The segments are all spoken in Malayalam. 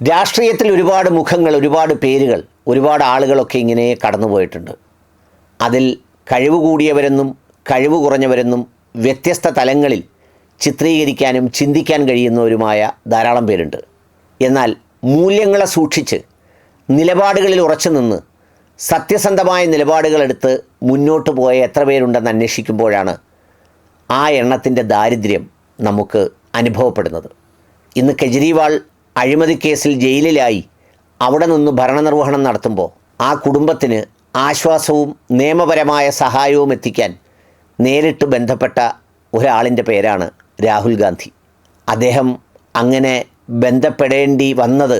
രാഷ്ട്രീയത്തിൽ ഒരുപാട് മുഖങ്ങൾ ഒരുപാട് പേരുകൾ ഒരുപാട് ആളുകളൊക്കെ ഇങ്ങനെ കടന്നുപോയിട്ടുണ്ട് അതിൽ കഴിവ് കൂടിയവരെന്നും കഴിവ് കുറഞ്ഞവരെന്നും വ്യത്യസ്ത തലങ്ങളിൽ ചിത്രീകരിക്കാനും ചിന്തിക്കാൻ കഴിയുന്നവരുമായ ധാരാളം പേരുണ്ട്. എന്നാൽ മൂല്യങ്ങളെ സൂക്ഷിച്ച് നിലപാടുകളിൽ ഉറച്ചു നിന്ന് സത്യസന്ധമായ നിലപാടുകളെടുത്ത് മുന്നോട്ട് പോയ എത്ര പേരുണ്ടെന്ന് അന്വേഷിക്കുമ്പോഴാണ് ആ എണ്ണത്തിന്റെ ദാരിദ്ര്യം നമുക്ക് അനുഭവപ്പെടുന്നത്. ഇന്ന് കെജ്രിവാൾ അഴിമതി കേസിൽ ജയിലിലായി അവിടെ നിന്ന് ഭരണനിർവഹണം നടത്തുമ്പോൾ ആ കുടുംബത്തിന് ആശ്വാസവും നിയമപരമായ സഹായവും എത്തിക്കാൻ നേരിട്ട് ബന്ധപ്പെട്ട ഒരാളിന്റെ പേരാണ് രാഹുൽ ഗാന്ധി. അദ്ദേഹം അങ്ങനെ ബന്ധപ്പെടേണ്ടി വന്നത്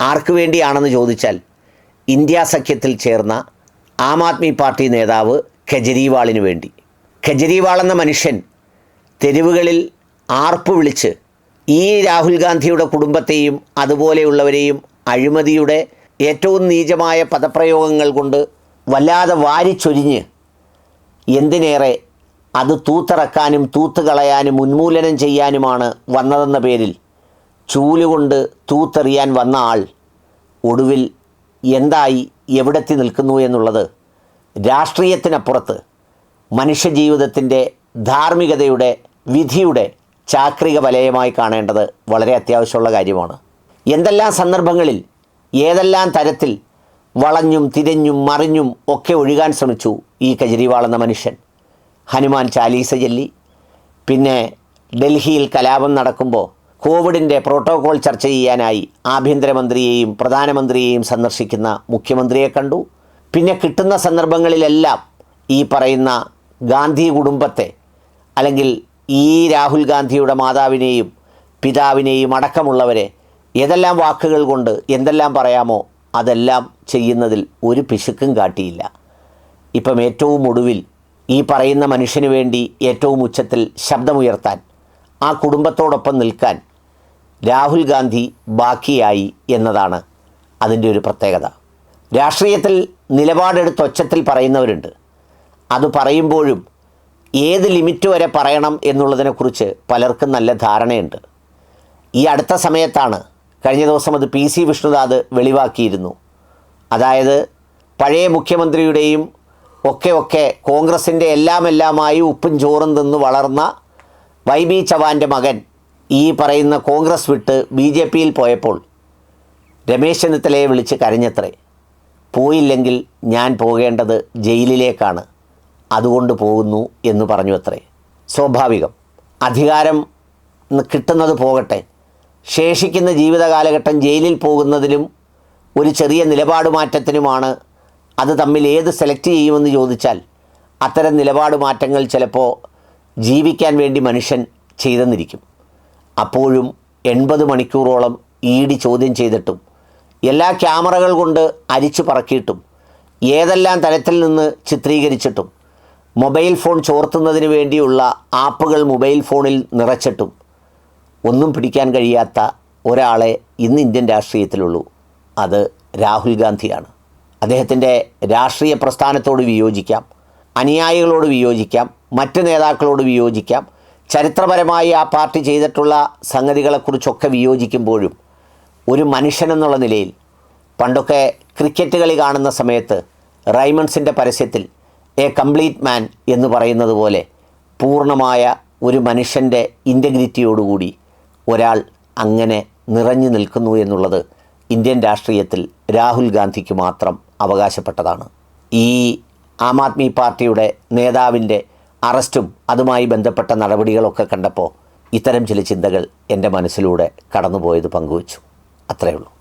ആർക്കു വേണ്ടിയാണെന്ന് ചോദിച്ചാൽ ഇന്ത്യ സഖ്യത്തിൽ ചേർന്ന ആം ആദ്മി പാർട്ടി നേതാവ് കെജ്രിവാളിന് വേണ്ടി. കെജ്രിവാൾ എന്ന മനുഷ്യൻ തെരുവുകളിൽ ആർപ്പ് വിളിച്ച് ഈ രാഹുൽ ഗാന്ധിയുടെ കുടുംബത്തെയും അതുപോലെയുള്ളവരെയും അഴിമതിയുടെ ഏറ്റവും നീചമായ പദപ്രയോഗങ്ങൾ കൊണ്ട് വല്ലാതെ വാരിച്ചൊരിഞ്ഞ് എന്തിനേറെ അത് തൂത്തിറക്കാനും തൂത്തുകളയാനും ഉന്മൂലനം ചെയ്യാനുമാണ് വന്നതെന്ന പേരിൽ ചൂലുകൊണ്ട് തൂത്തെറിയാൻ വന്ന ആൾ ഒടുവിൽ എന്തായി എവിടെത്തി നിൽക്കുന്നു എന്നുള്ളത് രാഷ്ട്രീയത്തിനപ്പുറത്ത് മനുഷ്യജീവിതത്തിന്റെ ധാർമ്മികതയുടെ വിധിയുടെ ചാക്രിക വലയമായി കാണേണ്ടത് വളരെ അത്യാവശ്യമുള്ള കാര്യമാണ്. എന്തെല്ലാം സന്ദർഭങ്ങളിൽ ഏതെല്ലാം തരത്തിൽ വളഞ്ഞും തിരിഞ്ഞും മറിഞ്ഞും ഒക്കെ ഒഴുകാൻ ശ്രമിച്ചു ഈ കെജ്രിവാൾ എന്ന മനുഷ്യൻ. ഹനുമാൻ ചാലീസ ചൊല്ലി. പിന്നെ ഡൽഹിയിൽ കലാപം നടക്കുമ്പോൾ കോവിഡിന്റെ പ്രോട്ടോകോൾ ചർച്ച ചെയ്യാനായി ആഭ്യന്തരമന്ത്രിയെയും പ്രധാനമന്ത്രിയെയും സന്ദർശിക്കുന്ന മുഖ്യമന്ത്രിയെ കണ്ടു. പിന്നെ കിട്ടുന്ന സന്ദർഭങ്ങളിലെല്ലാം ഈ പറയുന്ന ഗാന്ധി കുടുംബത്തെ അല്ലെങ്കിൽ ഈ രാഹുൽ ഗാന്ധിയുടെ മാതാവിനെയും പിതാവിനെയും അടക്കമുള്ളവരെ ഏതെല്ലാം വാക്കുകൾ കൊണ്ട് എന്തെല്ലാം പറയാമോ അതെല്ലാം ചെയ്യുന്നതിൽ ഒരു പിശുക്കും കാട്ടിയില്ല. ഇപ്പം ഏറ്റവും ഒടുവിൽ ഈ പറയുന്ന മനുഷ്യന് വേണ്ടി ഏറ്റവും ഉച്ചത്തിൽ ശബ്ദമുയർത്താൻ ആ കുടുംബത്തോടൊപ്പം നിൽക്കാൻ രാഹുൽ ഗാന്ധി ബാക്കിയായി എന്നതാണ് അതിന്റെ ഒരു പ്രത്യേകത. രാഷ്ട്രീയത്തിൽ നിലപാടെടുത്ത് ഒച്ചത്തിൽ പറയുന്നവരുണ്ട്. അത് പറയുമ്പോഴും ഏത് ലിമിറ്റ് വരെ പറയണം എന്നുള്ളതിനെക്കുറിച്ച് പലർക്കും നല്ല ധാരണയുണ്ട്. ഈ അടുത്ത സമയത്താണ് കഴിഞ്ഞ ദിവസം അത് പി സി വിഷ്ണുദാദ് വെളിവാക്കിയിരുന്നു. അതായത് പഴയ മുഖ്യമന്ത്രിയുടെയും ഒക്കെ ഒക്കെ കോൺഗ്രസിന്റെ എല്ലാം എല്ലാമായി ഉപ്പും ചോറും തിന്ന് വളർന്ന വൈ ബി ചവാന്റെ മകൻ ഈ പറയുന്ന കോൺഗ്രസ് വിട്ട് ബി ജെ പിയിൽ പോയപ്പോൾ രമേശ് ചെന്നിത്തലയെ വിളിച്ച് കരഞ്ഞത്രേ. പോയില്ലെങ്കിൽ ഞാൻ പോകേണ്ടത് ജയിലിലേക്കാണ്. അതുകൊണ്ട് പോകുന്നു എന്ന് പറഞ്ഞു അത്രേ. സ്വാഭാവികം. അധികാരം കിട്ടുന്നത് പോകട്ടെ. ശേഷിക്കുന്ന ജീവിതകാലഘട്ടം ജയിലിൽ പോകുന്നതിലും ഒരു ചെറിയ നിലപാട് മാറ്റത്തിനുമാണ് അത് തമ്മിൽ ഏത് സെലക്ട് ചെയ്യുമെന്ന് ചോദിച്ചാൽ അത്തരം നിലപാട് മാറ്റങ്ങൾ ചിലപ്പോൾ ജീവിക്കാൻ വേണ്ടി മനുഷ്യൻ ചെയ്തെന്നിരിക്കും. അപ്പോഴും എൺപത് മണിക്കൂറോളം ഈടി ചോദ്യം ചെയ്തിട്ടും എല്ലാ ക്യാമറകൾ കൊണ്ട് അരിച്ചു പറക്കിയിട്ടും ഏതെല്ലാം തരത്തിൽ നിന്ന് ചിത്രീകരിച്ചിട്ടും മൊബൈൽ ഫോൺ ചോർത്തുന്നതിന് വേണ്ടിയുള്ള ആപ്പുകൾ മൊബൈൽ ഫോണിൽ നിറച്ചിട്ടും ഒന്നും പിടിക്കാൻ കഴിയാത്ത ഒരാളെ ഇന്ന് ഇന്ത്യൻ രാഷ്ട്രീയത്തിലുള്ളൂ. അത് രാഹുൽ ഗാന്ധിയാണ്. അദ്ദേഹത്തിന്റെ രാഷ്ട്രീയ പ്രസ്ഥാനത്തോട് വിയോജിക്കാം അനുയായികളോട് വിയോജിക്കാം മറ്റ് നേതാക്കളോട് വിയോജിക്കാം ചരിത്രപരമായി ആ പാർട്ടി ചെയ്തിട്ടുള്ള സംഗതികളെക്കുറിച്ചൊക്കെ വിയോജിക്കുമ്പോഴും ഒരു മനുഷ്യനെന്നുള്ള നിലയിൽ പണ്ടൊക്കെ ക്രിക്കറ്റ് കളി കാണുന്ന സമയത്ത് റൈമൺസിന്റെ പരസ്യത്തിൽ എ കംപ്ലീറ്റ് മാൻ എന്ന് പറയുന്നത് പോലെ പൂർണമായ ഒരു മനുഷ്യന്റെ ഇന്റഗ്രിറ്റിയോടുകൂടി ഒരാൾ അങ്ങനെ നിറഞ്ഞു നിൽക്കുന്നു എന്നുള്ളത് ഇന്ത്യൻ രാഷ്ട്രീയത്തിൽ രാഹുൽ ഗാന്ധിക്ക് മാത്രം അവകാശപ്പെട്ടതാണ്. ഈ ആം ആദ്മി പാർട്ടിയുടെ നേതാവിന്റെ അറസ്റ്റും അതുമായി ബന്ധപ്പെട്ട നടപടികളൊക്കെ കണ്ടപ്പോൾ ഇത്തരം ചില ചിന്തകൾ എന്റെ മനസ്സിലൂടെ കടന്നുപോയത് പങ്കുവച്ചു. അത്രയേ ഉള്ളൂ.